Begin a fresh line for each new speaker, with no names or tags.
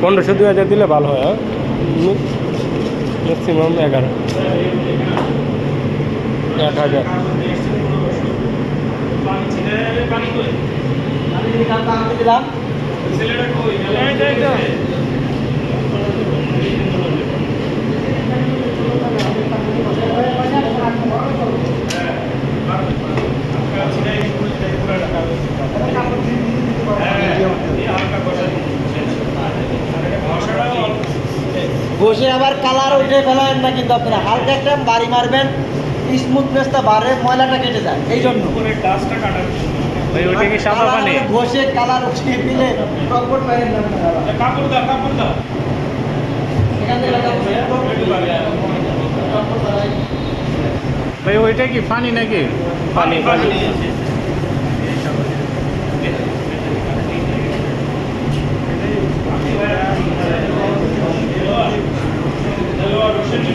পনেরোশো দুই হাজার দিলে ভালো হয় ম্যাক্সিমাম এগারো। এক হাজার।
দিলাম বসে আবার কালার উঠে ফেলেন না কিন্তু আপনারা। হালকা একটা বাড়ি মারবেন স্মুথনেসটা বাড়ে ময়লাটা কেটে যায়। এই জন্য।
ভাই ওইটা কি সাদা
কালার
পানি?
ঘষে কালার উঠিয়ে দিলে পাবেন না।
কাপড় দাও কাপড় দাও।
ভাই ওইটা কি পানি নাকি? পানি পানি।